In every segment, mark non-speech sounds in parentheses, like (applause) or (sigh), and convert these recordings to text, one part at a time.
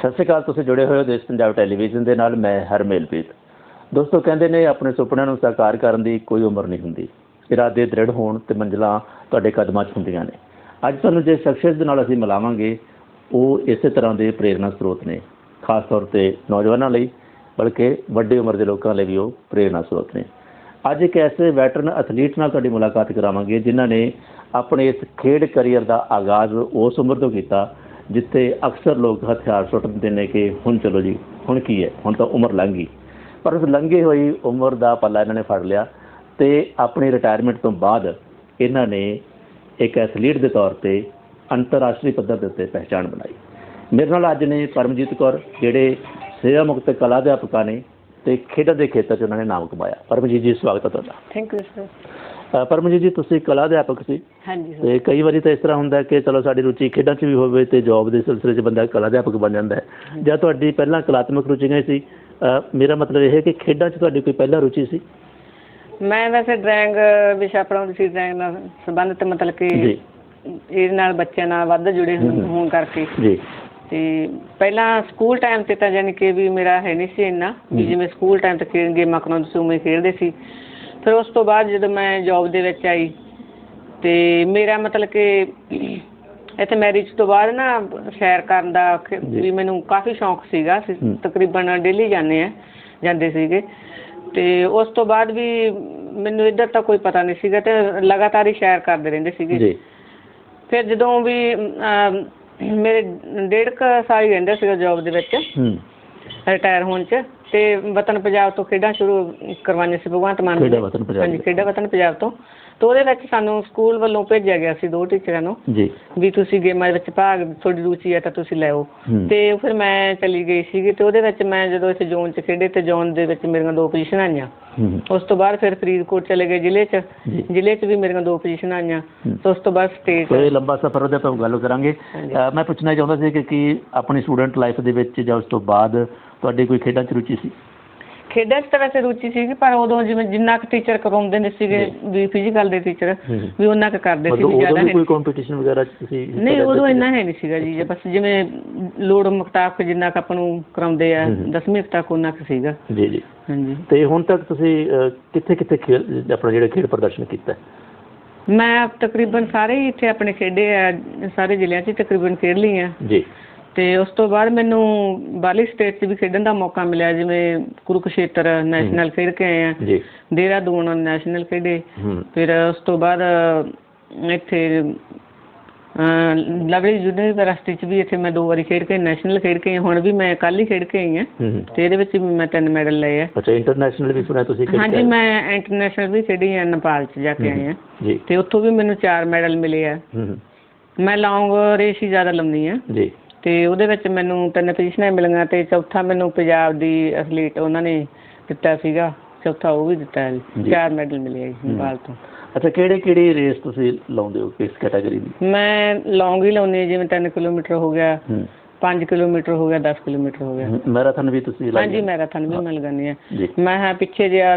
ਸਤਿ ਸ਼੍ਰੀ ਅਕਾਲ, ਤੁਸੀਂ ਜੁੜੇ ਹੋਏ ਹੋ ਦੇਸ਼ ਪੰਜਾਬ ਟੈਲੀਵਿਜ਼ਨ ਦੇ ਨਾਲ, ਮੈਂ ਹਰਮੇਲਪ੍ਰੀਤ। ਦੋਸਤੋ, ਕਹਿੰਦੇ ਨੇ ਆਪਣੇ ਸੁਪਨਿਆਂ ਨੂੰ ਸਾਕਾਰ ਕਰਨ ਦੀ ਕੋਈ ਉਮਰ ਨਹੀਂ ਹੁੰਦੀ। ਇਰਾਦੇ ਦ੍ਰਿੜ ਹੋਣ ਤੇ ਮੰਜ਼ਿਲਾਂ ਤੁਹਾਡੇ ਕਦਮਾਂ 'ਚ ਹੁੰਦੀਆਂ ਨੇ। ਅੱਜ ਤੁਹਾਨੂੰ ਜੇ ਸ਼ਖਸੀਅਤ ਦੇ ਨਾਲ ਅਸੀਂ ਮਿਲਾਵਾਂਗੇ, ਉਹ ਇਸੇ ਤਰ੍ਹਾਂ ਦੇ ਪ੍ਰੇਰਨਾ ਸਰੋਤ ਨੇ। ਖਾਸ ਤੌਰ ਤੇ ਨੌਜਵਾਨਾਂ ਲਈ, ਬਲਕਿ ਵੱਡੀ ਉਮਰ ਦੇ ਲੋਕਾਂ ਲਈ ਵੀ ਉਹ ਪ੍ਰੇਰਨਾ ਸਰੋਤ ਨੇ। ਅੱਜ ਇੱਕ ਐਸੇ ਵੈਟਰਨ ਐਥਲੀਟ ਨਾਲ ਤੁਹਾਡੀ ਮੁਲਾਕਾਤ ਕਰਾਵਾਂਗੇ, ਜਿਨ੍ਹਾਂ ਨੇ ਆਪਣੇ ਇਸ ਖੇਡ ਕੈਰੀਅਰ ਦਾ ਆਗਾਜ਼ ਉਸ ਉਮਰ ਤੋਂ ਕੀਤਾ ਜਿੱਥੇ ਅਕਸਰ ਲੋਕ ਹਥਿਆਰ ਸੁੱਟ ਦਿੰਦੇ ਨੇ ਕਿ ਹੁਣ ਚਲੋ ਜੀ, ਹੁਣ ਕੀ ਹੈ? ਹੁਣ ਤਾਂ ਉਮਰ ਲੰਘ ਗਈ। ਪਰ ਉਸ ਲੰਘੇ ਹੋਈ ਉਮਰ ਦਾ ਪੱਲਾ ਇਹਨਾਂ ਨੇ ਫੜ ਲਿਆ ਤੇ ਆਪਣੀ ਰਿਟਾਇਰਮੈਂਟ ਤੋਂ ਬਾਅਦ ਇਹਨਾਂ ਨੇ ਇੱਕ ਐਥਲੀਟ ਦੇ ਤੌਰ ਤੇ ਅੰਤਰਰਾਸ਼ਟਰੀ ਪੱਧਰ ਦੇ ਉੱਤੇ ਪਹਿਚਾਣ ਬਣਾਈ। ਮੇਰੇ ਨਾਲ ਅੱਜ ਨੇ ਪਰਮਜੀਤ ਕੌਰ, ਜਿਹੜੇ ਸੇਵਾ ਮੁਕਤ ਕਲਾ ਅਧਿਆਪਕਾਂ ਨੇ ਤੇ ਖੇਡਾਂ ਦੇ ਖੇਤਰ 'ਚ ਉਹਨਾਂ ਨੇ ਨਾਮ ਕਮਾਇਆ। ਪਰਮਜੀਤ ਜੀ, ਸਵਾਗਤ ਹੈ ਤੁਹਾਡਾ। ਥੈਂਕ ਯੂ ਸਰ ਅ, ਪਰਮਜੀਤ ਜੀ ਤੁਸੀਂ ਕਲਾ ਅਧਿਆਪਕ ਸੀ। ਹਾਂਜੀ ਸਰ ਤੇ ਕਈ ਵਾਰੀ ਤਾਂ ਇਸ ਤਰ੍ਹਾਂ ਹੁੰਦਾ ਕਿ ਚਲੋ ਸਾਡੀ ਰੁਚੀ ਖੇਡਾਂ 'ਚ ਵੀ ਹੋਵੇ ਤੇ ਜੌਬ ਦੇ ਸਿਲਸਿਲੇ 'ਚ ਬੰਦਾ ਕਲਾ ਅਧਿਆਪਕ ਬਣ ਜਾਂਦਾ ਹੈ। ਜਾਂ ਤੁਹਾਡੀ ਪਹਿਲਾਂ ਕਲਾਤਮਕ ਰੁਚੀਆਂ ਸੀ। ਅ, ਮੇਰਾ ਮਤਲਬ ਇਹ ਹੈ ਕਿ ਖੇਡਾਂ 'ਚ ਤੁਹਾਡੀ ਕੋਈ ਪਹਿਲਾਂ ਰੁਚੀ ਸੀ? ਮੈਂ ਵੈਸੇ ਡਰਾਇੰਗ ਵਿਸ਼ਾ ਪੜਾਉਂਦੀ ਸੀ ਡਰਾਇੰਗ ਨਾਲ ਸੰਬੰਧਿਤ ਮਤਲਬ ਕਿ ਜੀ। ਇਹਦੇ ਨਾਲ ਬੱਚਿਆਂ ਨਾਲ ਵੱਧ ਜੁੜੇ ਹੋਣ ਹਮ। ਹੋਣ ਕਰਕੇ। ਜੀ। ਤੇ ਪਹਿਲਾਂ ਸਕੂਲ ਟਾਈਮ ਤੇ ਤਾਂ ਯਾਨੀ ਕਿ ਵੀ ਮੇਰਾ ਹੈ ਨਹੀਂ ਸੀ ਇੰਨਾ। ਵੀ ਹਮ। ਜਿਵੇਂ ਸਕੂਲ ਟਾਈਮ ਤੇ ਖੇਡ ਗੇਮਾਂ ਕਰਾਉਂਦੇ ਸੀ ਉਵੇਂ ਖੇਡਦੇ ਸੀ। ਫਿਰ ਉਸ ਤੋਂ ਬਾਅਦ ਜਦੋਂ ਮੈਂ ਜੌਬ ਦੇ ਵਿੱਚ ਆਈ ਤੇ ਮੇਰਾ ਮਤਲਬ ਕਿ ਇੱਥੇ ਮੈਰਿਜ ਤੋਂ ਬਾਅਦ ਨਾ ਸੈਰ ਕਰਨ ਦਾ। ਵੀ ਮੈਨੂੰ ਕਾਫੀ ਸ਼ੌਂਕ ਸੀਗਾ। ਅਸੀਂ। ਤਕਰੀਬਨ ਡੇਲੀ ਜਾਂਦੇ ਆ ਜਾਂਦੇ ਸੀਗੇ। ਤੇ ਉਸ ਤੋਂ ਬਾਅਦ ਵੀ ਮੈਨੂੰ ਇੱਧਰ ਤਾਂ ਕੋਈ ਪਤਾ ਨਹੀਂ ਸੀਗਾ ਤੇ ਲਗਾਤਾਰ ਹੀ ਸੈਰ ਕਰਦੇ ਰਹਿੰਦੇ ਸੀਗੇ। ਜੀ। ਫਿਰ ਜਦੋਂ ਵੀ ਮੇਰੇ ਡੇਢ ਕੁ ਸਾਲ ਹੀ ਰਹਿੰਦਾ ਸੀਗਾ ਜੌਬ ਦੇ ਵਿੱਚ। ਹੂੰ। ਰਿਟਾਇਰ ਹੋਣ ਚ। ਤੇ ਵਤਨ ਪੰਜਾਬ ਤੋਂ ਖੇਡਾਂ ਸ਼ੁਰੂ ਕਰਵਾਈਆਂ ਸੀ ਭਗਵੰਤ ਮਾਨ ਖੇਡਾਂ ਨੇ। ਵਤਨ ਪੰਜਾਬ ਹਾਂਜੀ। ਖੇਡਾਂ ਵਤਨ ਪੰਜਾਬ ਤੋਂ ਤੇ ਉਹਦੇ ਵਿੱਚ ਸਾਨੂੰ ਸਕੂਲ ਵੱਲੋਂ ਭੇਜਿਆ ਗਿਆ ਸੀ ਦੋ ਟੀਚਰਾਂ ਨੂੰ ਜੀ ਵੀ ਤੁਸੀਂ ਗੇਮਾਂ ਵਿੱਚ ਭਾਗ ਤੁਹਾਡੀ ਰੁਚੀ ਹੈ ਤਾਂ ਤੁਸੀਂ ਲੈਓ। ਤੇ ਫਿਰ ਮੈਂ ਚਲੀ ਗਈ ਸੀਗੀ ਤੇ ਉਹਦੇ ਵਿੱਚ ਮੈਂ ਜਦੋਂ ਇੱਥੇ ਜ਼ੋਨ 'ਚ ਖੇਡੇ ਤੇ ਜ਼ੋਨ ਦੇ ਵਿੱਚ ਮੇਰੀਆਂ ਦੋ ਪੋਜੀਸ਼ਨਾਂ ਆਈਆਂ ਉਸ ਤੋਂ ਬਾਅਦ ਫਿਰ ਫਰੀਦਕੋਟ ਚਲੇ ਗਏ ਜ਼ਿਲ੍ਹੇ 'ਚ। ਜ਼ਿਲ੍ਹੇ 'ਚ ਵੀ ਮੇਰੀਆਂ ਦੋ ਪੋਜੀਸ਼ਨਾਂ ਆਈਆਂ। ਤੇ ਉਸ ਤੋਂ ਬਾਅਦ ਸਟੇਟ ਕੋਈ ਲੰਬਾ ਸਫ਼ਰ ਉਹਦੇ ਆਪਾਂ ਗੱਲ ਕਰਾਂਗੇ ਮੈਂ ਪੁੱਛਣਾ ਚਾਹੁੰਦਾ ਸੀ ਕਿ ਕੀ ਆਪਣੀ ਸਟੂਡੈਂਟ ਲਾਈਫ ਦੇ ਵਿੱਚ ਜਾਂ ਉਸ ਤੋਂ ਬਾਅਦ ਤੁਹਾਡੀ ਕੋਈ ਖੇਡਾਂ 'ਚ ਰੁਚੀ ਸੀ? ਖੇਡਾਂ 'ਚ ਤਾਂ ਵੈਸੇ ਰੁਚੀ ਸੀਗੀ ਪਰ ਉਦੋਂ ਜਿਵੇਂ ਜਿੰਨਾ ਕੁ ਟੀਚਰ ਕਰਵਾਉਂਦੇ ਨੇ ਸੀਗੇ ਵੀ ਫਿਜ਼ੀਕਲ ਦੇ ਟੀਚਰ। ਵੀ ਉਹਨਾਂ ਕੁ ਕਰਦੇ ਸੀ ਜ਼ਿਆਦਾ ਵੀ ਹੈ ਕੋਈ ਕੰਪੀਟੀਸ਼ਨ ਵਗੈਰਾ ਤੁਸੀਂ ਨਹੀਂ ਉਦੋਂ ਸੀ? ਇੰਨਾ ਹੈ ਨਹੀਂ ਸੀਗਾ ਜੀ ਬਸ ਜਿਵੇਂ ਲੋੜ ਮੁਤਾਬਕ ਜਿੰਨਾ ਕੁ ਆਪਾਂ ਨੂੰ ਕਰਾਉਂਦੇ ਆ ਹੂੰ ਹੂੰ। 10ਵੀਂ ਤੱਕ ਉਹਨਾਂ ਕੁ ਸੀਗਾ। ਜੀ ਜੀ। ਹਾਂਜੀ। ਤੇ ਹੁਣ ਤੱਕ ਤੁਸੀਂ ਕਿੱਥੇ ਕਿੱਥੇ ਖੇਡ ਆਪਣਾ ਜਿਹੜਾ ਖੇਡ ਪ੍ਰਦਰਸ਼ਨ ਕੀਤਾ? ਮੈਂ ਤਕਰੀਬਨ ਸਾਰੇ ਇੱਥੇ ਆਪਣੇ ਖੇਡੇ ਆ ਸਾਰੇ ਜ਼ਿਲ੍ਹਿਆਂ 'ਚ ਤਕਰੀਬਨ ਖੇਡ ਲਈ ਆ। ਜੀ। ਤੇ ਉਸ ਤੋਂ ਬਾਅਦ ਮੈਨੂੰ ਬਾਹਰਲੀ ਸਟੇਟ 'ਚ ਵੀ ਖੇਡਣ ਦਾ ਮੌਕਾ ਮਿਲਿਆ ਜਿਵੇਂ ਕੁਰੂਕਸ਼ੇਤਰ ਨੈਸ਼ਨਲ ਖੇਡ ਕੇ ਆਏ ਆ। ਜੀ। ਦੇਹਰਾਦੂਨ ਨੈਸ਼ਨਲ ਖੇਡੇ। ਹੂੰ। ਫਿਰ ਉਸ ਤੋਂ ਬਾਅਦ ਇੱਥੇ ਲਵਲੀ ਯੂਨੀਵਰਸਿਟੀ ਚ ਵੀ ਇੱਥੇ ਮੈਂ ਦੋ ਵਾਰੀ ਖੇਡ ਕੇ ਨੈਸ਼ਨਲ ਖੇਡ ਕੇ ਆਈ ਹਾਂ। ਹੁਣ ਵੀ ਮੈਂ ਕੱਲ ਹੀ ਖੇਡ ਕੇ ਆਈ ਹਾਂ। ਤੇ ਇਹਦੇ ਵਿੱਚ ਵੀ ਮੈਂ ਤਿੰਨ ਮੈਡਲ ਲਏ ਆ। ਅੱਛਾ ਇੰਟਰਨੈਸ਼ਨਲ ਵੀ ਸੁਣਿਆ ਤੁਸੀਂ ਖੇਡ ਕੇ ਹਾਂਜੀ? ਮੈਂ ਇੰਟਰਨੈਸ਼ਨਲ ਵੀ ਖੇਡੀ ਆ ਨੇਪਾਲ ਚ ਜਾ ਕੇ ਆਈ ਹਾਂ। ਜੀ। ਤੇ ਉੱਥੋਂ ਵੀ ਮੈਨੂੰ ਚਾਰ ਮੈਡਲ ਮਿਲੇ ਆ। ਹੂੰ ਹੂੰ। ਮੈਂ ਲੌਂਗ ਰੇਸ ਹੀ ਜ਼ਿਆਦਾ ਲਾਉਂਦੀ ਆ ਜੀ। ਤੇ ਉਹਦੇ ਵਿੱਚ ਮੈਨੂੰ ਤਿੰਨ ਪੋਜੀਸ਼ਨਾਂ ਮਿਲੀਆਂ ਤੇ ਚੌਥਾ ਮੈਨੂੰ ਪੰਜਾਬ ਦੀ ਐਥਲੀਟ ਉਹਨਾਂ ਨੇ ਦਿੱਤਾ ਸੀਗਾ ਚੌਥਾ ਉਹ ਵੀ ਦਿੱਤਾ ਹੈ ਜੀ। ਚਾਰ ਮੈਡਲ ਮਿਲੇ ਆ ਜੀ ਨੇਪਾਲ ਤੋਂ। ਅੱਛਾ ਕਿਹੜੇ ਕਿਹੜੀ ਰੇਸ ਤੁਸੀਂ ਲਾਉਂਦੇ ਹੋ ਕਿਸ ਕੈਟਾਗਰੀ ਦੀ? ਮੈਂ ਲੌਂਗ ਹੀ ਲਾਉਂਦੀ ਹਾਂ ਜਿਵੇਂ 3 ਕਿਲੋਮੀਟਰ ਹੋ ਗਿਆ ਹੂੰ। 5 ਕਿਲੋਮੀਟਰ ਹੋ ਗਿਆ 10 ਕਿਲੋਮੀਟਰ ਹੋ ਗਿਆ। ਮੈਰਾਥਨ ਵੀ ਤੁਸੀਂ ਲਾਈ ਹਾਂਜੀ ਹੈ? ਮੈਰਾਥਨ ਵੀ ਮੈਂ ਲਗਾਉਂਦੀ ਹਾਂ। ਜੀ। ਮੈਂ ਹਾਂ ਪਿੱਛੇ ਜਿਹਾ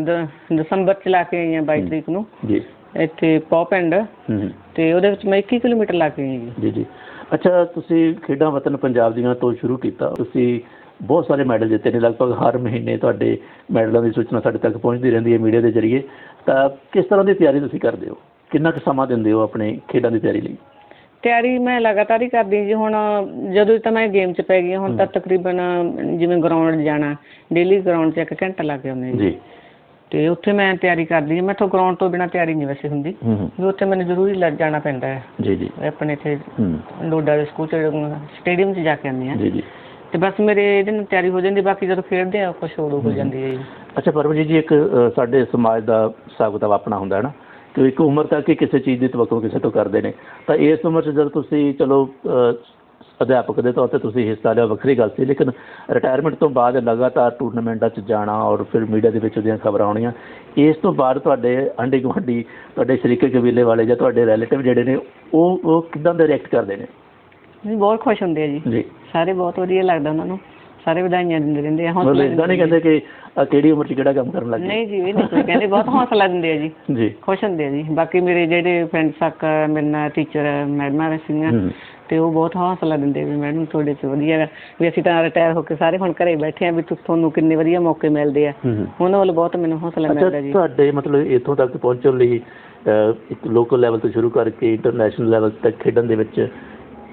ਦ- ਦਸੰਬਰ ਚ ਲਾ ਕੇ ਆਈ ਹਾਂ 22 ਤਰੀਕ ਨੂੰ। ਜੀ। ਇੱਥੇ ਪੌ ਪਿੰਡ ਹੂੰ। ਹੂੰ। ਤੇ ਉਹਦੇ ਵਿੱਚ ਮੈਂ 21 ਕਿਲੋਮੀਟਰ ਲਾ ਕੇ ਆਈ ਹਾਂ ਜੀ ਜੀ। ਅੱਛਾ ਤੁਸੀਂ ਖੇਡਾਂ ਵਤਨ ਪੰਜਾਬ ਦੀਆਂ ਤੋਂ ਸ਼ੁਰੂ ਕੀਤਾ। ਤੁਸੀਂ ਬਹੁਤ ਸਾਰੇ ਮੈਡਲ ਜਿੱਤੇ ਨੇ ਲਗਭਗ ਹਰ ਮਹੀਨੇ ਤੁਹਾਡੇ ਮੈਡਲਾਂ ਦੀ ਸੂਚਨਾ ਸਾਡੇ ਤੱਕ ਪਹੁੰਚਦੀ ਰਹਿੰਦੀ ਹੈ ਮੀਡੀਆ ਦੇ ਜ਼ਰੀਏ। ਤਾਂ ਕਿਸ ਤਰ੍ਹਾਂ ਦੀ ਤਿਆਰੀ ਤੁਸੀਂ ਕਰਦੇ ਹੋ? ਕਿੰਨਾ ਕੁ ਸਮਾਂ ਦਿੰਦੇ ਹੋ ਆਪਣੇ ਖੇਡਾਂ ਦੀ ਤਿਆਰੀ ਲਈ? ਤਿਆਰੀ ਮੈਂ ਲਗਾਤਾਰ ਹੀ ਕਰਦੀ ਜੀ। ਹੁਣ ਜਦੋਂ ਤਾਂ ਮੈਂ ਗੇਮ 'ਚ ਪੈ ਗਈ ਹੁਣ ਤਾਂ ਤਕਰੀਬਨ ਜਿਵੇਂ ਗਰਾਊਂਡ ਜਾਣਾ ਡੇਲੀ ਗਰਾਊਂਡ 'ਚ ਇੱਕ ਘੰਟਾ ਲੱਗ ਜਾਂਦਾ ਜੀ। ਤੇ ਉੱਥੇ ਮੈਂ ਤਿਆਰੀ ਕਰਦੀ ਹਾਂ। ਮੈਥੋਂ ਗਰਾਊਂਡ ਤੋਂ ਬਿਨਾਂ ਤਿਆਰੀ ਨਹੀਂ ਵੈਸੇ ਹੁੰਦੀ। ਵੀ ਉੱਥੇ ਮੈਨੂੰ ਜ਼ਰੂਰੀ ਲੱਗ ਜਾਣਾ ਪੈਂਦਾ ਹੈ। ਜੀ ਜੀ। ਆਪਣੇ ਇੱਥੇ ਡੋਡਾ ਦੇ ਸਕੂਲ ਸਟੇਡੀਅਮ 'ਚ ਜਾ ਕੇ ਆਉਂਦੇ ਆ ਜੀ ਜੀ। ਤੇ ਬਸ ਮੇਰੇ ਇਹਦੇ ਨਾਲ ਤਿਆਰੀ ਹੋ ਜਾਂਦੀ ਬਾਕੀ ਜਦੋਂ ਖੇਡਦੇ ਆ ਕੁਛ ਹੋਰ ਹੋ ਜਾਂਦੀ ਹੈ ਜੀ। ਅੱਛਾ ਪਰਮਜੀਤ ਜੀ ਇੱਕ ਸਾਡੇ ਸਮਾਜ ਦਾ ਹਿਸਾਬ ਕਿਤਾਬ ਆਪਣਾ ਹੁੰਦਾ ਹੈ ਨਾ। ਕਿ ਇੱਕ ਉਮਰ ਤੱਕ ਹੀ ਕਿਸੇ ਚੀਜ਼ ਦੀ ਤਵੱਕੋ ਕਿਸੇ ਤੋਂ ਕਰਦੇ ਨੇ। ਤਾਂ ਇਸ ਉਮਰ 'ਚ ਜਦ ਤੁਸੀਂ ਚਲੋ ਅਧਿਆਪਕ ਦੇ ਤੌਰ ਤੇ ਤੁਸੀਂ ਹਿੱਸਾ ਲਿਆ ਵੱਖਰੀ ਗੱਲ ਸੀ ਲੇਕਿਨ ਰਿਟਾਇਰਮੈਂਟ ਤੋਂ ਬਾਅਦ ਲਗਾਤਾਰ ਟੂਰਨਾਮੈਂਟਾਂ 'ਚ ਜਾਣਾ ਔਰ ਫਿਰ ਮੀਡੀਆ ਦੇ ਵਿੱਚ ਉਹਦੀਆਂ ਖਬਰਾਂ ਆਉਣੀਆਂ ਇਸ ਤੋਂ ਬਾਅਦ ਤੁਹਾਡੇ ਆਂਢੀ ਗੁਆਂਢੀ ਤੁਹਾਡੇ ਸ਼ਰੀਕੇ ਕਬੀਲੇ ਵਾਲੇ ਜਾਂ ਤੁਹਾਡੇ ਰਿਲੇਟਿਵ ਜਿਹੜੇ ਨੇ ਉਹ ਉਹ ਕਿਦਾਂ ਦੇ ਰਿਐਕਟ ਕਰਦੇ ਨੇ? ਜੀ ਬਹੁਤ ਖੁਸ਼ ਹੁੰਦੇ ਆ ਜੀ। ਜੀ। ਸਾਰੇ ਬਹੁਤ ਵਧੀਆ ਲੱਗਦਾ ਉਹਨਾਂ ਨੂੰ। ਸਾਰੇ ਵਧਾਈਆਂ ਦਿੰਦੇ ਰਹਿੰਦੇ ਆ ਮਤਲਬ ਇਦਾਂ ਨਹੀਂ ਕਹਿੰਦੇ ਕਿ ਆਹ ਕਿਹੜੀ ਉਮਰ 'ਚ ਕਿਹੜਾ ਕੰਮ ਕਰਨ ਲੱਗ ਗਏ। ਨਹੀਂ ਜੀ ਇਹ ਨਹੀਂ ਕੋਈ ਕਹਿੰਦੇ ਬਹੁਤ ਹੌਸਲਾ ਦਿੰਦੇ ਆ ਜੀ। (laughs) ਜੀ। ਖੁਸ਼ ਹੁੰਦੇ ਆ ਜੀ। ਬਾਕੀ ਮੇਰੇ ਜਿਹੜੇ ਫਰੈਂਡ ਸੱਕ ਮੇਰੇ ਨਾਲ ਟੀਚਰ ਮੈਡਮਾਂ ਸੀਗੀਆਂ ਹੂੰ। ਤੇ ਉਹ ਬਹੁਤ ਹੌਸਲਾ ਦਿੰਦੇ ਵੀ ਮੈਡਮ ਤੁਹਾਡੇ ਚ ਵਧੀਆ ਗਾ। ਵੀ ਅਸੀਂ ਤਾਂ ਰਿਟਾਇਰ ਹੋ ਕੇ ਸਾਰੇ ਹੁਣ ਘਰੇ ਬੈਠੇ ਆ ਵੀ ਤੁਹਾਨੂੰ ਕਿੰਨੇ ਵਧੀਆ ਮੌਕੇ ਮਿਲਦੇ ਆ। ਹੂੰ ਹੂੰ। ਉਹਨਾਂ ਵੱਲ ਬਹੁਤ ਮੈਨੂੰ ਹੌਸਲਾ ਅੱਛਾ ਮਿਲਦਾ ਜੀ। ਤੁਹਾਡੇ ਮਤਲਬ ਇੱਥੋਂ ਤੱਕ ਪਹੁੰਚਣ ਲਈ ਅਹ, ਇੱਕ ਲੋਕਲ ਲੈਵਲ ਤੋਂ ਸ਼ੁਰੂ ਕਰਕੇ ਇੰਟਰਨੈਸ਼ਨਲ ਲੈਵਲ ਤੱਕ ਖੇਡਣ ਦੇ ਵਿੱਚ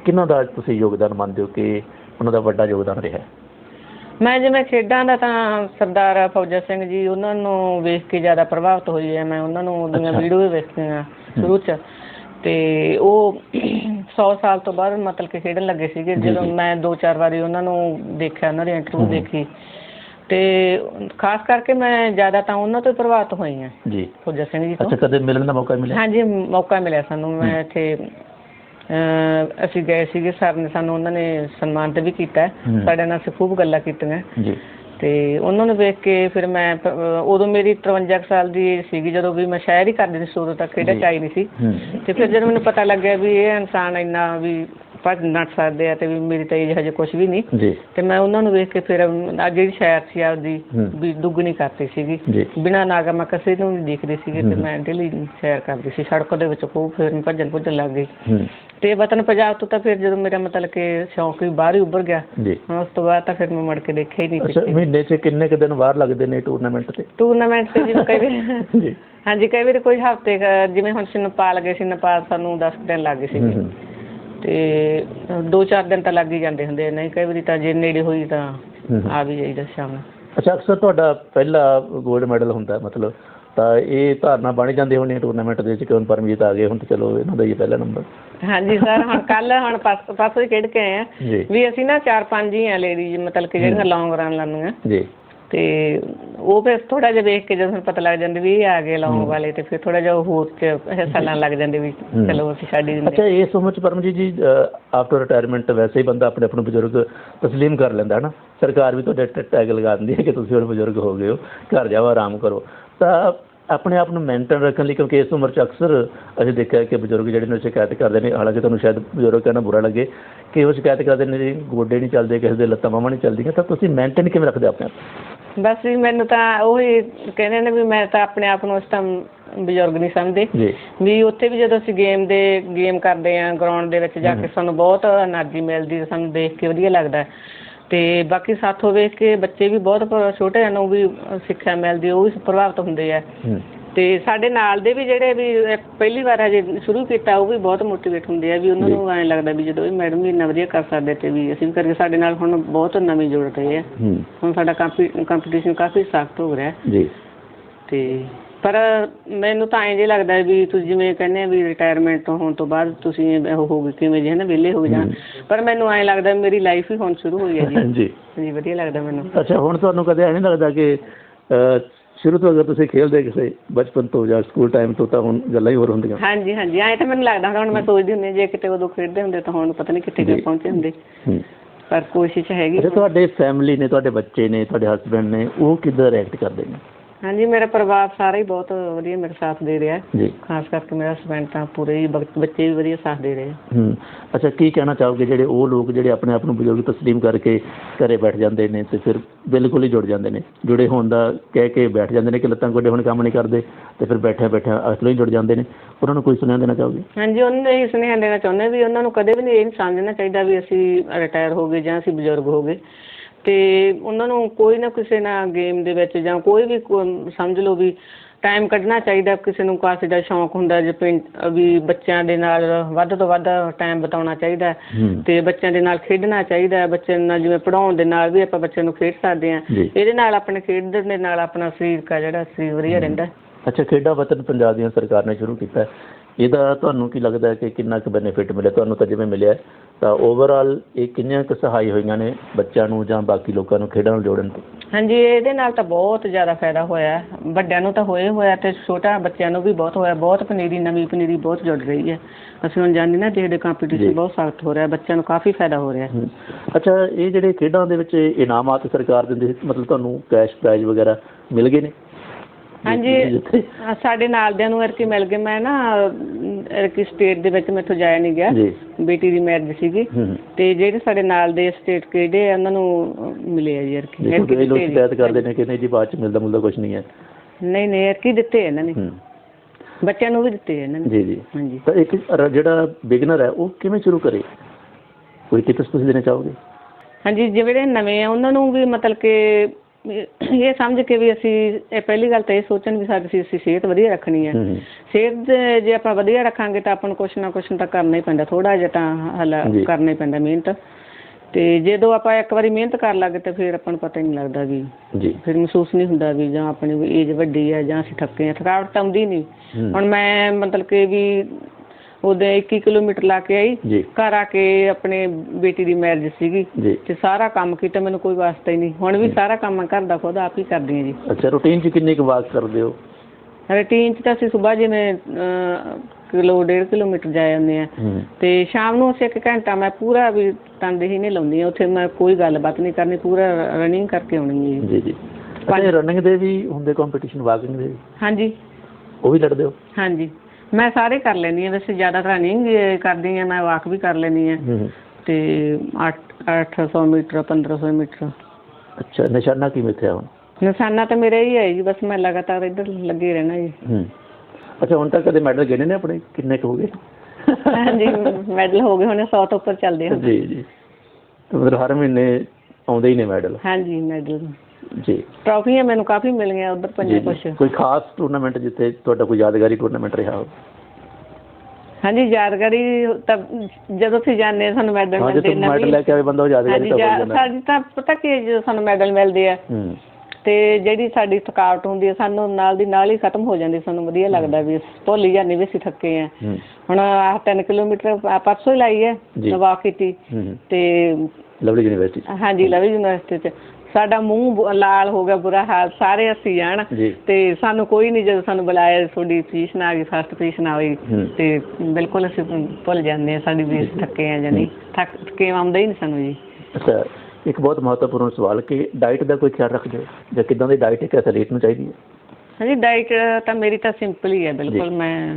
ਕਿਹਨਾਂ ਦਾ ਤੁਸੀਂ ਯੋਗਦਾਨ ਮੰਨਦੇ ਹੋ ਕਿ ਉਹਨਾਂ ਦਾ ਵੱਡਾ ਯੋਗਦਾਨ ਰਿਹਾ? ਹੈ? ਮੈਂ ਜਿਵੇਂ ਖੇਡਾਂ ਦਾ ਤਾਂ ਸਰਦਾਰ ਫੌਜਾ ਸਿੰਘ ਜੀ ਉਹਨਾਂ ਨੂੰ ਵੇਖ ਕੇ ਜ਼ਿਆਦਾ ਪ੍ਰਭਾਵਿਤ ਹੋਈ ਹੈ ਮੈਂ ਉਹਨਾਂ ਨੂੰ ਉਹਦੀਆਂ ਅੱਛਾ। ਵੀਡੀਓ ਵੇਖੀਆਂ ਸ਼ੁਰੂ ਚ। ਤੇ ਉਹ 100 ਸਾਲ ਤੋਂ ਬਾਅਦ ਮਤਲਬ ਕਿ ਖੇਡਣ ਲੱਗੇ ਸੀਗੇ। ਜਦੋਂ। ਮੈਂ ਦੋ ਚਾਰ ਵਾਰੀ ਉਹਨਾਂ ਨੂੰ ਦੇਖਿਆ ਉਹਨਾਂ ਦੀ ਇੰਟਰਵਿਊ। ਦੇਖੀ। ਤੇ ਖਾਸ ਕਰਕੇ ਮੈਂ ਜ਼ਿਆਦਾ ਤਾਂ ਉਹਨਾਂ ਤੋਂ ਹੀ ਪ੍ਰਭਾਵਿਤ ਹੋਈ ਹਾਂ ਜੀ। ਫੌਜਾ ਸਿੰਘ ਜੀ ਤੋਂ। ਅੱਛਾ ਕਦੇ ਮਿਲਣ ਦਾ ਮੌਕਾ ਮਿਲਿਆ? ਹਾਂਜੀ ਮੌਕਾ ਮਿਲਿਆ ਸਾਨੂੰ। ਮੈਂ ਇੱਥੇ ਅਸੀਂ ਗਏ ਸੀਗੇ ਸਰ ਨੇ ਸਾਨੂੰ ਉਹਨਾਂ ਨੇ ਸਨਮਾਨਿਤ ਵੀ ਕੀਤਾ ਹੈ। ਸਾਡੇ ਨਾਲ ਅਸੀਂ ਖੂਬ ਗੱਲਾਂ ਕੀਤੀਆਂ। ਜੀ। ਤੇ ਉਹਨਾਂ ਨੂੰ ਵੇਖ ਕੇ ਫਿਰ ਮੈਂ ਪ- ਅਹ, ਉਦੋਂ ਮੇਰੀ 53 ਕੁ ਸਾਲ ਦੀ ਸੀਗੀ ਜਦੋਂ ਵੀ ਮੈਂ ਸ਼ਾਇਰ ਕਰਦੀ ਸੀ ਉਦੋਂ ਤੱਕ ਖੇਡਾਂ ਜੀ। ਚ ਆਈ ਨਹੀਂ ਸੀ। ਤੇ ਫਿਰ ਜਦੋਂ ਮੈਨੂੰ ਪਤਾ ਲੱਗਿਆ ਵੀ ਇਹ ਇਨਸਾਨ ਇੰਨਾ ਵੀ ਭੱਜ ਨੱਠ ਸਕਦੇ ਆ ਤੇ ਵੀ ਮੇਰੀ ਤਾਂ ਏਜ ਹਜੇ ਕੁਝ ਵੀ ਨਹੀਂ। ਜੀ। ਤੇ ਮੈਂ ਉਹਨਾਂ ਨੂੰ ਵੇਖ ਕੇ ਫਿਰ ਆ ਜਿਹੜੀ ਸ਼ਾਇਰ ਸੀ ਆਪਦੀ। ਵੀ ਦੁੱਗਣੀ ਕਰਤੀ ਸੀਗੀ। ਜੀ। ਬਿਨਾਂ ਨਾਗਾ ਮੈਂ ਕਿਸੇ ਨੂੰ ਨਹੀਂ ਦੇਖਦੀ ਸੀਗੀ ਤੇ। ਮੈਂ ਡੇਲੀ ਸੈਰ ਕਰਦੀ ਸੀ। ਸੜਕ ਦੇ ਵਿੱਚ ਖੂਬ ਫਿਰ ਭੱਜਣ ਭੁੱਜਣ ਲੱਗ ਗਈ। ਹੂੰ। ਤੇ ਵਤਨ ਪੰਜਾਬ ਤੋਂ ਤਾਂ ਫਿਰ ਜਦੋਂ ਮੇਰਾ ਮਤਲਬ ਕਿ ਸ਼ੌਂਕ ਵੀ ਬਾਹਰ ਹੀ ਉੱਭਰ ਗਿਆ ਜੀ। ਉਸ ਤੋਂ ਬਾਅਦ ਤਾਂ ਫਿਰ ਮੈਂ ਮੁੜ ਕੇ ਦੇਖਿਆ ਹੀ ਨਹੀਂ ਅੱਛਾ ਪਿੱਛੇ। ਮਹੀਨੇ 'ਚ ਕਿੰਨੇ ਕੁ ਦਿਨ ਬਾਹਰ ਲੱਗਦੇ ਨੇ ਟੂਰਨਾਮੈਂਟ ਤੇ? ਟੂਰਨਾਮੈਂਟ ਤੇ ਜਿਵੇਂ ਕਈ ਵਾਰੀ (laughs) ਜੀ। ਹਾਂਜੀ ਕਈ ਵਾਰੀ ਕੋਈ ਹਫ਼ਤੇ ਜਿਵੇਂ ਹੁਣ ਅਸੀਂ ਨੇਪਾਲ ਗਏ ਸੀ ਨੇਪਾਲ ਸਾਨੂੰ 10 ਦਿਨ ਲੱਗ ਗਏ ਸੀ ਹੂੰ ਤੇ ਦੋ ਚਾਰ ਦਿਨ ਤਾਂ ਲੱਗ ਹੀ ਜਾਂਦੇ ਹੁੰਦੇ ਨਹੀਂ ਕਈ ਵਾਰੀ ਤਾਂ ਜੇ ਨੇੜੇ ਹੋਈ ਤਾਂ ਹੂੰ ਹੂੰ। ਆ ਵੀ ਜਾਈਦਾ ਸ਼ਾਮ ਨੂੰ। ਅੱਛਾ ਅਕਸਰ ਤੁਹਾਡਾ ਪਹਿਲਾ 골ਡ ਮੈਡਲ ਹੁੰਦਾ ਹੈ ਮਤਲਬ ਤਾਂ ਇਹ ਧਾਰਨਾ ਬਣ ਜਾਂਦੀ ਹੋਣੀ ਟੂਰਨਾਮੈਂਟ ਦੇ ਵਿੱਚ ਕਿ ਹੁਣ ਪਰਮਜੀਤ ਆ ਗਏ ਹੁਣ ਤਾਂ ਚਲੋ ਇਹਨਾਂ ਦਾ ਹੀ ਪਹਿਲਾ ਨੰਬਰ ਹਾਂਜੀ ਸਰ ਹੁਣ ਕੱਲ ਹੁਣ ਪਰਸੋਂ ਹੀ ਖੇਡ ਕੇ ਆਏ ਆ। ਵੀ ਅਸੀਂ ਨਾ ਚਾਰ ਪੰਜ ਹੀ ਆ ਲੇਡੀਜ਼ ਮਤਲਬ ਕਿ ਜਿਹੜੀਆਂ ਲੌਂਗ ਰਨ ਲਾਉਂਦੀਆਂ। ਜੀ। ਤੇ ਉਹ ਫਿਰ ਥੋੜਾ ਜਿਹਾ ਵੇਖ ਕੇ ਜਦੋਂ ਪਤਾ ਲੱਗ ਜਾਂਦਾ ਵੀ ਇਹ ਆ ਗਏ ਲੌਂਗ ਵਾਲੇ ਤੇ ਫਿਰ ਥੋੜਾ ਜਿਹਾ ਉਹ ਹੋਰ ਚ ਹਿੱਸਾ ਲੈਣ ਲੱਗ ਜਾਂਦੇ ਵੀ। ਚਲੋ ਅਸੀਂ ਛੱਡ ਦਿੰਦੇ। ਅੱਛਾ ਇਸ ਉਮਰ ਚ ਪਰਮਜੀਤ ਜੀ ਆਫਟਰ ਰਿਟਾਇਰਮੈਂਟ ਵੈਸੇ ਹੀ ਬੰਦਾ ਆਪਣੇ ਆਪ ਨੂੰ ਬਜ਼ੁਰਗ ਤਸਲੀਮ ਕਰ ਲੈਂਦਾ ਹੈ ਨਾ ਸਰਕਾਰ ਵੀ ਤੁਹਾਡੇ ਟੈਗ ਲਗਾ ਦਿੰਦੀ ਹੈ ਕਿ ਤੁਸੀਂ ਹੁਣ ਬਜ਼ੁਰਗ ਹੋ ਗਏ ਹੋ ਘਰ ਜਾਓ ਆਰਾਮ ਕਰੋ। ਤਾਂ ਆਪਣੇ ਆਪ ਨੂੰ ਮੇਨਟੇਨ ਰੱਖਣ ਲਈ ਕਿਉਂਕਿ ਇਸ ਉਮਰ 'ਚ ਅਕਸਰ ਅਸੀਂ ਦੇਖਿਆ ਕਿ ਬਜ਼ੁਰਗ ਜਿਹੜੇ ਨੇ ਸ਼ਿਕਾਇਤ ਕਰਦੇ ਨੇ। ਹਾਲਾਂਕਿ ਤੁਹਾਨੂੰ ਸ਼ਾਇਦ ਬਜ਼ੁਰਗ ਕਹਿਣਾ ਬੁਰਾ ਲੱਗੇ ਕਿ ਉਹ ਸ਼ਿਕਾਇਤ ਕਰਦੇ ਨੇ ਗੋਡੇ ਨਹੀਂ ਚੱਲਦੇ ਕਿਸੇ ਦੇ ਲੱਤਾਂ ਬਾਹਾਂ ਨਹੀਂ ਚੱਲਦੀਆਂ। ਤਾਂ ਤੁਸੀਂ ਮੇਨਟੇਨ ਕਿਵੇਂ ਰੱਖਦੇ ਆਪਣੇ ਆਪ ਬਸ ਵੀ ਮੈਨੂੰ ਤਾਂ ਉਹੀ ਕਹਿੰਦੇ ਨੇ ਵੀ ਮੈਂ ਤਾਂ ਆਪਣੇ ਆਪ ਨੂੰ ਉਸ ਟਾਈਮ ਬਜ਼ੁਰਗ ਨਹੀਂ ਸਮਝਦੇ। ਵੀ ਉੱਥੇ ਵੀ ਜਦੋਂ ਅਸੀਂ ਗੇਮ ਦੇ ਗੇਮ ਕਰਦੇ ਆਂ ਗਰਾਊਂਡ ਦੇ ਵਿੱਚ ਜਾ ਕੇ ਸਾਨੂੰ ਬਹੁਤ એનર્ਜੀ ਮਿਲਦੀ ਸਾਨੂੰ ਦੇਖ ਕੇ ਵਧੀਆ ਲੱਗਦਾ ਤੇ ਬਾਕੀ ਸਾਥੋਂ ਵੇਖ ਕੇ ਬੱਚੇ ਵੀ ਬਹੁਤ ਛੋਟੇ ਨੂੰ ਵੀ ਸਿੱਖਿਆ ਮਿਲਦੀ ਉਹ ਵੀ ਪ੍ਰਭਾਵਿਤ ਹੁੰਦੇ ਆ। ਤੇ ਸਾਡੇ ਨਾਲ ਦੇ ਵੀ ਜਿਹੜੇ ਵੀ ਪਹਿਲੀ ਵਾਰ ਹਜੇ ਸ਼ੁਰੂ ਕੀਤਾ ਉਹ ਵੀ ਬਹੁਤ ਮੋਟੀਵੇਟ ਹੁੰਦੇ ਆ ਵੀ ਉਹਨਾਂ ਨੂੰ ਐਂ ਲੱਗਦਾ ਵੀ ਜਦੋਂ ਇਹ ਮੈਡਮ ਵੀ ਇੰਨਾ ਵਧੀਆ ਕਰ ਸਕਦੇ ਤੇ ਵੀ ਅਸੀਂ ਵੀ ਕਰਕੇ ਸਾਡੇ ਨਾਲ ਹੁਣ ਬਹੁਤ ਨਵੇਂ ਜੁੜ ਰਹੇ ਆ। ਹੂੰ। ਹੁਣ ਸਾਡਾ ਕੰਪੀਟੀਸ਼ਨ ਕਾਫੀ ਸਖਤ ਹੋ ਰਿਹਾ। ਜੀ। ਤੇ ਪਰ ਮੈਨੂੰ ਤਾਂ ਐਂ ਜੇ ਲੱਗਦਾ ਵੀ ਤੁਸੀਂ ਜਿਵੇਂ ਕਹਿੰਦੇ ਆ ਵੀ ਰਿਟਾਇਰਮੈਂਟ ਹੋਣ ਤੋਂ ਬਾਅਦ ਤੁਸੀਂ ਉਹ ਹੋ ਗਏ ਕਿਵੇਂ ਜੇ ਨਾ ਵਿਹਲੇ ਹੋ ਜਾਣ। ਪਰ ਮੈਨੂੰ ਐਂ ਲੱਗਦਾ ਮੇਰੀ ਲਾਈਫ ਹੀ ਹੁਣ ਸ਼ੁਰੂ ਹੋਈ ਹੈ ਜੀ। ਜੀ ਜੀ ਵਧੀਆ ਲੱਗਦਾ ਮੈਨੂੰ। ਅੱਛਾ ਹੁਣ ਤੁਹਾਨੂੰ ਕਦੇ ਐ ਨਹੀਂ ਲੱਗਦਾ ਕਿ ਸ਼ੁਰੂ ਤੋਂ ਅਗਰ ਤੁਸੀਂ ਖੇਡਦੇ ਕਿਸੇ ਬਚਪਨ ਤੋਂ ਜਾਂ ਸਕੂਲ ਟਾਈਮ ਤੋਂ ਤਾਂ ਹੁਣ ਗੱਲਾਂ ਹੀ ਹੋਰ ਹੁੰਦੀਆਂ। ਹਾਂਜੀ ਹਾਂਜੀ ਐਂ ਤਾਂ ਮੈਨੂੰ ਲੱਗਦਾ ਹੁਣ ਮੈਂ ਸੋਚਦੀ ਹੁੰਦੀ ਜੇ ਕਿਤੇ ਉਦੋਂ ਖੇਡਦੇ ਹੁੰਦੇ ਤਾਂ ਹੁਣ ਪਤਾ ਨਹੀਂ ਕਿੱਥੇ ਜੀ। ਕੁ ਪਹੁੰਚੇ ਹੁੰਦੇ। ਪਰ ਕੋਸ਼ਿਸ਼ ਹੈਗੀ ਤੁਹਾਡੇ ਫੈਮਿਲੀ ਨੇ ਤੁਹਾਡੇ ਬੱਚੇ ਨੇ ਤੁਹਾਡੇ ਹਸਬੰਡ ਨੇ ਉਹ ਕਿੱਦਾਂ ਰਿਐਕਟ ਕਰਦੇ ਨੇ? ਹਾਂਜੀ ਮੇਰਾ ਪਰਿਵਾਰ ਸਾਰਾ ਹੀ ਬਹੁਤ ਵਧੀਆ ਮੇਰਾ ਸਾਥ ਦੇ ਰਿਹਾ ਜੀ। ਖਾਸ ਕਰਕੇ ਮੇਰਾ ਹਸਬੈਂਡ ਤਾਂ ਪੂਰੇ ਹੀ ਬਚ- ਬੱਚੇ ਵੀ ਵਧੀਆ ਸਾਥ ਦੇ ਰਹੇ ਆ ਹੂੰ ਅੱਛਾ ਕੀ ਕਹਿਣਾ ਚਾਹੋਗੇ ਜਿਹੜੇ ਉਹ ਲੋਕ ਜਿਹੜੇ ਆਪਣੇ ਆਪ ਨੂੰ ਬਜ਼ੁਰਗ ਤਸਲੀਮ ਕਰਕੇ ਘਰੇ ਬੈਠ ਜਾਂਦੇ ਨੇ ਤੇ ਫਿਰ ਬਿਲਕੁਲ ਹੀ ਜੁੜ ਜਾਂਦੇ ਨੇ? ਜੁੜੇ ਹੋਣ ਦਾ ਕਹਿ ਕੇ ਬੈਠ ਜਾਂਦੇ ਨੇ ਕਿ ਲੱਤਾਂ ਗੋਡੇ ਹੁਣ ਕੰਮ ਨਹੀਂ ਕਰਦੇ ਤੇ ਫਿਰ ਬੈਠਿਆਂ ਬੈਠਿਆਂ ਅਸਲੋਂ ਹੀ ਜੁੜ ਜਾਂਦੇ ਨੇ। ਉਹਨਾਂ ਨੂੰ ਕੋਈ ਸੁਨੇਹਾ ਦੇਣਾ ਚਾਹੋਗੇ? ਹਾਂਜੀ ਉਹਨਾਂ ਨੂੰ ਇਹ ਸੁਨੇਹਾ ਦੇਣਾ ਚਾਹੁੰਦੇ ਵੀ ਉਹਨਾਂ ਨੂੰ ਕਦੇ ਵੀ ਨਹੀਂ ਇਹ ਨਹੀਂ ਸਮਝਣਾ ਚਾਹੀਦਾ ਵੀ ਅਸੀਂ ਰਿਟਾਇਰ ਹੋ ਗਏ ਜਾਂ ਅਸੀਂ ਬਜ਼ੁਰਗ ਹੋ ਗਏ। ਤੇ ਉਹਨਾਂ ਨੂੰ ਕੋਈ ਨਾ ਕਿਸੇ ਨਾ ਗੇਮ ਦੇ ਵਿੱਚ ਜਾਂ ਕੋਈ ਵੀ ਸਮਝ ਲਓ ਵੀ ਟਾਈਮ ਕੱਢਣਾ ਚਾਹੀਦਾ ਕਿਸੇ ਨੂੰ ਕਾਸੇ ਦਾ ਸ਼ੌਂਕ ਹੁੰਦਾ ਜੇ ਵੀ ਬੱਚਿਆਂ ਦੇ ਨਾਲ ਵੱਧ ਤੋਂ ਵੱਧ ਟਾਈਮ ਬਿਤਾਉਣਾ ਚਾਹੀਦਾ ਹੂੰ ਤੇ ਬੱਚਿਆਂ ਦੇ ਨਾਲ ਖੇਡਣਾ ਚਾਹੀਦਾ ਹੈ। ਬੱਚਿਆਂ ਨਾਲ ਜਿਵੇਂ ਪੜਾਉਣ ਦੇ ਨਾਲ ਵੀ ਆਪਾਂ ਬੱਚਿਆਂ ਨੂੰ ਖੇਡ ਸਕਦੇ ਜੀ ਇਹਦੇ ਨਾਲ ਆਪਣੇ ਖੇਡਣ ਦੇ ਨਾਲ ਆਪਣਾ ਸਰੀਰ ਕਾ ਜਿਹੜਾ ਸਰੀਰ ਵਧੀਆ ਰਹਿੰਦਾ। ਅੱਛਾ ਖੇਡਾਂ ਵਤਨ ਪੰਜਾਬ ਦੀਆਂ ਸਰਕਾਰ ਨੇ ਸ਼ੁਰੂ ਕੀਤਾ ਹੈ। ਇਹਦਾ ਤੁਹਾਨੂੰ ਕੀ ਲੱਗਦਾ ਹੈ ਕਿ ਕਿੰਨਾ ਕੁ ਬੈਨੀਫਿਟ ਮਿਲਿਆ? ਤੁਹਾਨੂੰ ਤਾਂ ਜਿਵੇਂ ਮਿਲਿਆ ਤਾਂ ਓਵਰਆਲ ਇਹ ਕਿੰਨੀਆਂ ਕੁ ਸਹਾਈ ਹੋਈਆਂ ਨੇ ਬੱਚਿਆਂ ਨੂੰ ਜਾਂ ਬਾਕੀ ਲੋਕਾਂ ਨੂੰ ਖੇਡਾਂ ਨਾਲ ਜੋੜਨ ਤੋਂ? ਹਾਂਜੀ ਇਹਦੇ ਨਾਲ ਤਾਂ ਬਹੁਤ ਜ਼ਿਆਦਾ ਫਾਇਦਾ ਹੋਇਆ। ਵੱਡਿਆਂ ਨੂੰ ਤਾਂ ਹੋਏ ਹੋਇਆ ਤੇ ਛੋਟਾ ਬੱਚਿਆਂ ਨੂੰ ਵੀ ਬਹੁਤ ਹੋਇਆ। ਬਹੁਤ ਪਨੀਰੀ ਨਵੀਂ ਪਨੀਰੀ ਬਹੁਤ ਜੁੜ ਰਹੀ ਹੈ। ਅਸੀਂ ਹੁਣ ਜਾਣਦੇ ਨਾ ਦੇਖਦੇ ਜੀ। ਕੰਪੀਟੀਸ਼ਨ ਬਹੁਤ ਸਖਤ ਹੋ ਰਿਹਾ ਬੱਚਿਆਂ ਨੂੰ ਕਾਫੀ ਫਾਇਦਾ ਹੋ ਰਿਹਾ ਅੱਛਾ ਇਹ ਜਿਹੜੇ ਖੇਡਾਂ ਦੇ ਵਿੱਚ ਇਨਾਮਾਤ ਸਰਕਾਰ ਦਿੰਦੀ ਮਤਲਬ ਤੁਹਾਨੂੰ ਕੈਸ਼ ਪ੍ਰਾਈਜ਼ ਵਗੈਰਾ ਮਿਲ ਗਏ ਨੇ? ਹਾਂਜੀ ਸਾਡੇ ਨਾਲਦਿਆਂ ਨੂੰ ਅਰਕੀ ਮਿਲ ਗਏ ਮੈਂ ਨਾ ਅਰਕੀ ਸਟੇਟ ਦੇ ਵਿੱਚ ਮੈਥੋਂ ਜਾਇਆ ਨਹੀਂ ਗਿਆ ਬੇਟੀ ਦੀ ਮੈਰਿਜ ਸੀਗੀ। ਤੇ ਜਿਹੜੇ ਸਾਡੇ ਨਾਲ ਦੇ ਸਟੇਟ ਕਿਹੜੇ ਆ ਉਹਨਾਂ ਨੂੰ ਮਿਲੇ ਆ ਜੀ ਅਰਕੀ ਕਈ ਲੋਕ। ਸ਼ਿਕਾਇਤ ਕਰਦੇ ਨੇ ਕਿ ਨਹੀਂ ਜੀ ਬਾਅਦ ਚ ਮਿਲਦਾ ਮੁਲਦਾ ਕੁਝ ਨਹੀਂ ਹੈ। ਨਹੀਂ ਨਹੀਂ ਅਰਕੀ ਦਿੱਤੇ ਇਹਨਾਂ ਨੇ। ਬੱਚਿਆਂ ਨੂੰ ਵੀ ਦਿੱਤੇ ਇਹਨਾਂ ਨੇ। ਜੀ ਜੀ। ਹਾਂਜੀ। ਤਾਂ ਇੱਕ ਜਿਹੜਾ ਬਿਗਨਰ ਹੈ ਉਹ ਕਿਵੇਂ ਸ਼ੁਰੂ ਕਰੇ? ਕੋਈ ਟਿਪਸ ਤੁਸੀਂ ਦੇਣਾ ਚਾਹੋਗੇ? ਹਾਂਜੀ ਜਿਹੜੇ ਨਵੇਂ ਆ ਉਹਨਾਂ ਨੂੰ ਵੀ ਮਤਲਬ ਕਿ ਇਹ ਸਮਝ ਕੇ ਵੀ ਅਸੀਂ ਇਹ ਪਹਿਲੀ ਗੱਲ ਤਾਂ ਇਹ ਸੋਚਣ ਵੀ ਸਾਡੀ ਅਸੀਂ ਸਿਹਤ ਵਧੀਆ ਰੱਖਣੀ ਹੈ। ਸਿਹਤ ਜੇ ਆਪਾਂ ਵਧੀਆ ਰੱਖਾਂਗੇ ਤਾਂ ਆਪਾਂ ਨੂੰ ਕੁਛ ਨਾ ਕੁਛ ਤਾਂ ਕਰਨਾ ਹੀ ਪੈਂਦਾ ਥੋੜਾ ਜਿਹਾ ਤਾਂ ਹਲ। ਕਰਨਾ ਹੀ ਪੈਂਦਾ ਮਿਹਨਤ ਤੇ ਜਦੋਂ ਆਪਾਂ ਇੱਕ ਵਾਰੀ ਮਿਹਨਤ ਕਰ ਲੱਗੇ ਤਾਂ ਫਿਰ ਆਪਾਂ ਨੂੰ ਪਤਾ ਹੀ ਨਹੀਂ ਲੱਗਦਾ ਵੀ ਜੀ ਫਿਰ ਮਹਿਸੂਸ ਨਹੀਂ ਹੁੰਦਾ ਵੀ ਜਾਂ ਆਪਣੀ ਏਜ ਵੱਡੀ ਹੈ ਜਾਂ ਅਸੀਂ ਥੱਕੇ ਹਾਂ ਥਕਾਵਟ ਤਾਂ ਆਉਂਦੀ ਨਹੀਂ। ਹੁਣ ਮੈਂ ਮਤਲਬ ਕਿ ਵੀ ਉਹਦੇ 21 ਕਿਲੋਮੀਟਰ ਲਾ ਕੇ ਆਈ। ਜੀ। ਘਰ ਆ ਕੇ ਆਪਣੇ ਬੇਟੀ ਦੀ ਮੈਰਿਜ ਸੀਗੀ ਜੀ। ਤੇ ਸਾਰਾ ਕੰਮ ਕੀਤਾ ਮੈਨੂੰ ਕੋਈ ਵਾਸਤਾ ਹੀ ਨਹੀਂ। ਹੁਣ ਵੀ ਸਾਰਾ ਕੰਮ ਮੈਂ ਘਰ ਦਾ ਖੁਦ ਆਪ ਹੀ ਕਰਦੀ ਹਾਂ ਜੀ। ਅੱਛਾ ਰੂਟੀਨ ਚ ਕਿੰਨੀ ਕੁ ਵਾਕ ਕਰਦੇ ਹੋ? ਰੂਟੀਨ 'ਚ ਤਾਂ ਅਸੀਂ ਸਵੇਰ ਜਿਵੇਂ ਅਹ, ਕਿਲੋ ਡੇਢ ਕਿਲੋਮੀਟਰ ਜਾ ਜਾਂਦੇ ਆ ਹੂੰ। ਤੇ ਸ਼ਾਮ ਨੂੰ ਅਸੀਂ ਇੱਕ ਘੰਟਾ ਮੈਂ ਪੂਰਾ ਵੀ ਤੰਦਹੀ ਨਹੀਂ ਲਾਉਂਦੀ ਹਾਂ। ਉੱਥੇ ਮੈਂ ਕੋਈ ਗੱਲਬਾਤ ਨਹੀਂ ਕਰਨੀ ਪੂਰਾ ਰਨਿੰਗ ਕਰਕੇ ਆਉਣੀ ਹੈ। ਜੀ। ਜੀ। ਜੀ ਅੱਛਾ ਰਨਿੰਗ ਦੇ ਵੀ ਹੁੰਦੇ ਕੰਪੀਟੀਸ਼ਨ ਵਾਕਿੰਗ ਦੇ ਵੀ? ਹਾਂਜੀ। ਉਹ ਵੀ ਲੜਦੇ ਹੋ? ਹਾਂਜੀ। ਮੈਂ ਸਾਰੇ ਕਰ ਲੈਂਦੀ ਹਾਂ ਵੈਸੇ ਜ਼ਿਆਦਾ ਤਾਂ ਨਹੀਂ ਕਰਦੀ ਹਾਂ ਮੈਂ ਵਾਕ ਵੀ ਕਰ ਲੈਂਦੀ ਹਾਂ। ਹੂੰ ਹੂੰ। ਤੇ 8 800 ਮੀਟਰ 1500 ਮੀਟਰ। ਅੱਛਾ ਨਿਸ਼ਾਨਾ ਕੀ ਮਿੱਥਿਆ ਹੁਣ? ਨਿਸ਼ਾਨਾ ਤਾਂ ਮੇਰਾ ਹੀ ਹੈ ਜੀ ਬਸ ਮੈਂ ਲਗਾਤਾਰ ਇੱਧਰ ਲੱਗੇ ਰਹਿਣਾ ਜੀ। ਹੂੰ। ਅੱਛਾ ਹੁਣ ਤੱਕ ਕਦੇ ਮੈਡਲ ਗਿਣੇ ਨੇ ਆਪਣੇ? ਕਿੰਨੇ ਕੁ ਹੋ ਗਏ? ਹਾਂਜੀ ਮੈਡਲ ਹੋ ਗਏ ਹੋਣੇ 100 ਤੋਂ ਉੱਪਰ ਚੱਲਦੇ ਹੁਣ ਜੀ ਜੀ। ਤਾਂ ਮਤਲਬ ਹਰ ਮਹੀਨੇ ਆਉਂਦੇ ਹੀ ਨੇ ਮੈਡਲ। ਹਾਂਜੀ ਮੈਡਲ। ਜੀ। ਟਰਾਫੀਆਂ ਮੈਨੂੰ ਕਾਫੀ ਮਿਲ ਗਈਆਂ ਉਧਰ ਪੰਜੇ। ਕੁਛ। ਕੋਈ ਖਾਸ ਟੂਰਨਾਮੈਂਟ ਜਿੱਥੇ ਤੁਹਾਡਾ ਕੋਈ ਯਾਦਗਾਰੀ ਟੂਰਨਾਮੈਂਟ ਰਿਹਾ ਹੋ? ਹਾਂਜੀ ਯਾਦਗਾਰੀ ਤਾਂ ਜਦੋਂ ਅਸੀਂ ਜਾਂਦੇ ਹਾਂ ਸਾਨੂੰ ਮੈਡਲ ਹਾਂ ਮਿਲਦੇ ਜੇ ਮੈਡਲ ਲੈ ਕੇ ਆਵੇ ਬੰਦਾ ਉਹ ਹਾਂਜੀ ਯਾਦਗਾਰੀ ਤਾਂ ਹੋ ਜਾ- ਜਾਂਦਾ। ਸਾਡੀ ਤਾਂ ਪਤਾ ਕੀ ਹੈ, ਜਦੋਂ ਸਾਨੂੰ ਮੈਡਲ ਮਿਲਦੇ ਆ ਹੂੰ। ਤੇ ਜਿਹੜੀ ਸਾਡੀ ਥਕਾਵਟ ਹੁੰਦੀ ਹੈ ਸਾਨੂੰ ਨਾਲ ਦੀ ਨਾਲ ਹੀ ਖਤਮ ਹੋ ਜਾਂਦੀ ਸਾਨੂੰ ਵਧੀਆ ਲੱਗਦਾ ਵੀ ਅਸੀਂ ਭੁੱਲ ਜਾਂਦੇ ਵੀ ਅਸੀਂ ਥੱਕੇ ਆ ਹੂੰ। ਹੁਣ ਆਹ 3 ਕਿਲੋਮੀਟਰ ਪਰਸੋਂ ਹੀ ਲਾਈ ਹੈ ਜੀ। ਕੀਤੀ ਹੂੰ। ਤੇ ਲਵਲੀ ਯੂਨੀਵਰਸਿਟੀ ਹਾਂਜੀ ਲਵੀ ਯੂਨੀਵਰਸਿਟੀ ਚ। ਸਾਡਾ ਮੂੰਹ ਲਾਲ ਹੋ ਗਿਆ ਬੁਰਾ ਹਾਲ ਸਾਰੇ ਅਸੀਂ ਜਾਣ। ਜੀ। ਤੇ ਸਾਨੂੰ ਕੋਈ ਨਹੀਂ ਜਦੋਂ ਸਾਨੂੰ ਬੁਲਾਇਆ ਤੁਹਾਡੀ ਪੋਜੀਸ਼ਨ ਆ ਗਈ ਫਸਟ ਪੋਜੀਸ਼ਨ ਆ ਗਈ ਹੂੰ। ਤੇ ਬਿਲਕੁਲ ਅਸੀਂ ਭੁੱਲ ਜਾਂਦੇ ਹਾਂ ਸਾਡੀ ਵੀ ਅਸੀਂ ਥੱਕੇ ਆ ਜਾਨੀ ਥੱਕ ਥਕੇ ਆਉਂਦਾ ਹੀ ਨਹੀਂ ਸਾਨੂੰ ਜੀ। ਅੱਛਾ ਇੱਕ ਬਹੁਤ ਮਹੱਤਵਪੂਰਨ ਸਵਾਲ ਕਿ ਡਾਈਟ ਦਾ ਕੋਈ ਖਿਆਲ ਰੱਖਦੇ ਹੋ? ਜਾਂ ਕਿਦਾਂ ਦੀ ਡਾਈਟ ਇੱਕ ਐਥਲੀਟ ਨੂੰ ਚਾਹੀਦੀ ਹੈ? ਹਾਂਜੀ ਡਾਈਟ ਤਾਂ ਮੇਰੀ ਤਾਂ ਸਿੰਪਲ ਹੀ ਹੈ ਬਿਲਕੁਲ ਮੈਂ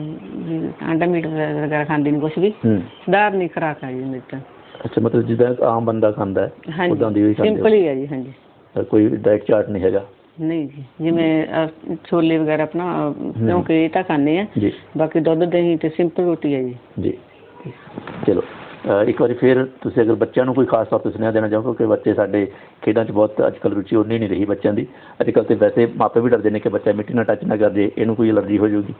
ਆਂਡਾ ਮੀਟ ਵਗੈਰਾ ਖਾਂਦੀ ਨਹੀਂ ਕੁਛ ਵੀ। ਹੂੰ। ਸਧਾਰਨ ਹੀ ਖੁਰਾਕ ਹੈ ਜੀ ਮੇਰੀ ਤਾਂ। ਅੱਛਾ ਮਤਲਬ ਜਿੱਦਾਂ ਆਮ ਬੰਦਾ ਖਾਂਦਾ ਹੈ ਉਦਾਂ ਦੀ ਵੀ ਖਾਂਦੇ ਹੋ? ਸਿੰਪਲ ਹੀ ਹੈ ਜੀ ਹਾਂਜੀ। ਤਾਂ ਕੋਈ ਡਾਈਟ ਚਾਰਟ ਨਹੀਂ ਹੈਗਾ? ਨਹੀਂ ਜੀ ਜਿਵੇਂ ਅਹ, ਛੋਲੇ ਵਗੈਰਾ ਆਪਣਾ ਅਹ, ਕਿਉਂਕਿ ਇਹ ਤਾਂ ਖਾਂਦੇ ਆ। ਜੀ। ਬਾਕੀ ਦੁੱਧ ਦਹੀਂ ਤੇ ਸਿੰਪਲ ਰੋਟੀ ਹੈ ਜੀ। ਜੀ। ਚਲੋ ਅਹ ਇੱਕ ਵਾਰੀ ਫਿਰ ਤੁਸੀਂ ਅਗਰ ਬੱਚਿਆਂ ਨੂੰ ਕੋਈ ਖਾਸ ਤੌਰ ਤੇ ਸੁਨੇਹਾ ਦੇਣਾ ਚਾਹੋ ਕਿਉਂਕਿ ਬੱਚੇ ਸਾਡੇ ਖੇਡਾਂ 'ਚ ਬਹੁਤ ਅੱਜ ਕੱਲ੍ਹ ਰੁਚੀ ਉਨੀ ਨਹੀਂ ਰਹੀ ਬੱਚਿਆਂ ਦੀ। ਅੱਜ ਕੱਲ੍ਹ ਤੇ ਵੈਸੇ ਮਾਪੇ ਵੀ ਡਰਦੇ ਨੇ ਕਿ ਬੱਚਾ ਮਿੱਟੀ ਨਾਲ ਟੱਚ ਨਾ ਕਰ ਜੇ ਇਹਨੂੰ ਕੋਈ ਅਲਰਜੀ ਹੋ ਜਾਊਗੀ।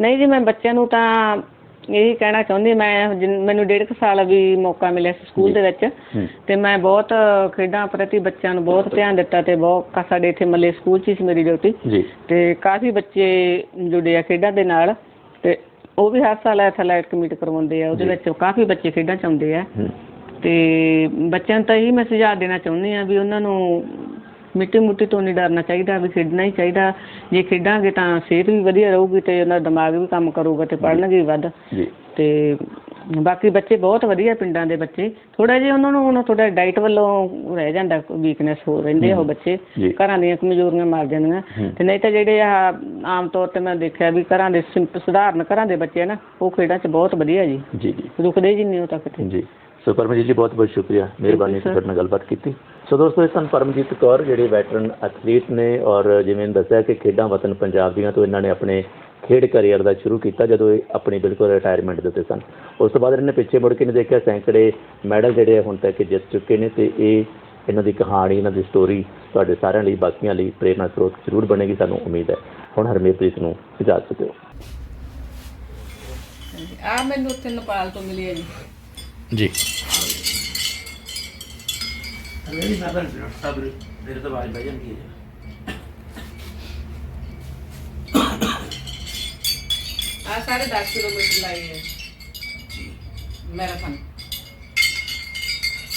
ਨਹੀਂ ਜੀ ਮੈਂ ਬੱਚਿਆਂ ਨੂੰ ਤਾਂ ਇਹੀ ਕਹਿਣਾ ਚਾਹੁੰਦੀ ਮੈਂ ਜਿਨ- ਮੈਨੂੰ ਡੇਢ ਕੁ ਸਾਲ ਵੀ ਮੌਕਾ ਮਿਲਿਆ ਸੀ ਸਕੂਲ ਦੇ ਵਿੱਚ ਤੇ ਮੈਂ ਬਹੁਤ ਖੇਡਾਂ ਪ੍ਰਤੀ ਬੱਚਿਆਂ ਨੂੰ ਬਹੁਤ ਧਿਆਨ ਦਿੱਤਾ ਤੇ ਬਹੁਤ ਕਾ- ਸਾਡੇ ਇੱਥੇ ਮੱਲੇ ਸਕੂਲ 'ਚ ਹੀ ਸੀ ਮੇਰੀ ਡਿਊਟੀ ਜੀ। ਤੇ ਕਾਫੀ ਬੱਚੇ ਜੁੜੇ ਆ ਖੇਡਾਂ ਦੇ ਨਾਲ ਤੇ ਉਹ ਵੀ ਹਰ ਸਾਲ ਐਥਲੈਟਿਕ ਮੀਟ ਕਰਵਾਉਂਦੇ ਆ ਉਹਦੇ। ਵਿੱਚ ਕਾਫੀ ਬੱਚੇ ਖੇਡਾਂ 'ਚ ਆਉਂਦੇ ਆ ਹੂੰ। ਤੇ ਬੱਚਿਆਂ ਨੂੰ ਤਾਂ ਇਹੀ ਮੈਂ ਸੁਝਾਅ ਦੇਣਾ ਚਾਹੁੰਦੀ ਆ ਵੀ ਉਹਨਾਂ ਨੂੰ ਮਿੱਟੀ ਮੁੱਟੀ ਤੋਂ ਨਹੀਂ ਡਰਨਾ ਚਾਹੀਦਾ ਵੀ ਖੇਡਣਾ ਹੀ ਚਾਹੀਦਾ। ਜੇ ਖੇਡਾਂਗੇ ਤਾਂ ਸਿਹਤ ਵੀ ਵਧੀਆ ਰਹੂਗੀ ਤੇ ਉਹਨਾਂ ਦਾ ਦਿਮਾਗ ਵੀ ਕੰਮ ਕਰੂਗਾ ਤੇ ਪੜ੍ਹਨਗੇ ਵੀ ਵੱਧ। ਜੀ। ਤੇ ਬਾਕੀ ਬੱਚੇ ਬਹੁਤ ਵਧੀਆ ਪਿੰਡਾਂ ਦੇ ਬੱਚੇ। ਥੋੜਾ ਜਿਹਾ ਉਹਨਾਂ ਨੂੰ ਹੁਣ ਥੋੜਾ ਡਾਈਟ ਵੱਲੋਂ ਰਹਿ ਜਾਂਦਾ ਵੀਕਨੈਸ ਹੋ ਰਹਿੰਦੇ ਆ ਉਹ ਬੱਚੇ। ਜੀ। ਘਰਾਂ ਦੀਆਂ ਕਮਜ਼ੋਰੀਆਂ ਮਾਰ ਜਾਂਦੀਆਂ। ਤੇ ਨਹੀਂ ਤਾਂ ਜਿਹੜੇ ਆ ਆਮ ਤੌਰ ਤੇ ਮੈਂ ਦੇਖਿਆ ਵੀ ਘਰਾਂ ਦੇ ਸਿੰਪ- ਸਧਾਰਨ ਘਰਾਂ ਦੇ ਬੱਚੇ ਆ ਨਾ ਉਹ ਖੇਡਾਂ 'ਚ ਬਹੁਤ ਵਧੀਆ ਜੀ। ਜੀ ਜੀ। ਰੁਕਦੇ ਜੀ ਨਹੀਂ ਉਹ ਤਾਂ ਕਿਤੇ ਜੀ। ਸੋ ਪਰਮਜੀਤ ਜੀ ਬਹੁਤ ਬਹੁਤ ਸ਼ੁਕਰੀਆ ਮਿਹਰਬਾਨੀ. ਤੁਹਾਡੇ ਨਾਲ ਗੱਲਬਾਤ ਕੀਤੀ। ਸੋ ਦੋਸਤੋ ਇਹ ਸਨ ਪਰਮਜੀਤ ਕੌਰ ਜਿਹੜੇ ਵੈਟਰਨ ਐਥਲੀਟ ਨੇ ਔਰ ਜਿਵੇਂ ਦੱਸਿਆ ਕਿ ਖੇਡਾਂ ਵਤਨ ਪੰਜਾਬ ਦੀਆਂ ਤੋਂ ਇਹਨਾਂ ਨੇ ਆਪਣੇ ਖੇਡ ਕੈਰੀਅਰ ਦਾ ਸ਼ੁਰੂ ਕੀਤਾ ਜਦੋਂ ਇਹ ਆਪਣੀ ਬਿਲਕੁਲ ਰਿਟਾਇਰਮੈਂਟ ਦੇ ਉੱਤੇ ਸਨ। ਉਸ ਤੋਂ ਬਾਅਦ ਇਹਨਾਂ ਨੇ ਪਿੱਛੇ ਮੁੜ ਕੇ ਨਹੀਂ ਦੇਖਿਆ ਸੈਂਕੜੇ ਮੈਡਲ ਜਿਹੜੇ ਹੁਣ ਤੱਕ ਜਿੱਤ ਚੁੱਕੇ ਨੇ ਤੇ ਇਹ ਇਹਨਾਂ ਦੀ ਕਹਾਣੀ ਇਹਨਾਂ ਦੀ ਸਟੋਰੀ ਤੁਹਾਡੇ ਸਾਰਿਆਂ ਲਈ ਬਾਕੀਆਂ ਲਈ ਪ੍ਰੇਰਨਾ ਸਰੋਤ ਜ਼ਰੂਰ ਬਣੇਗੀ ਸਾਨੂੰ ਉਮੀਦ ਹੈ। ਹੁਣ ਹਰਮੇਪ੍ਰੀਤ ਨੂੰ ਇਜਾਜ਼ਤ ਦਿਓ। ਆ ਮੈਨੂੰ ਉੱਥੇ ਨੇਪਾਲ ਤੋਂ ਮਿਲੀ ਹੈ ਜੀ। ਜੀ। ਮੇਰੇ ਤੋਂ ਆਵਾਜ਼ ਬਹਿ ਜਾਂਦੀ ਹੈ ਆ ਸਾਰੇ 10 ਕਿਲੋਮੀਟਰ ਲਾਈ ਹੈ। ਮੈਰਾਥਨ।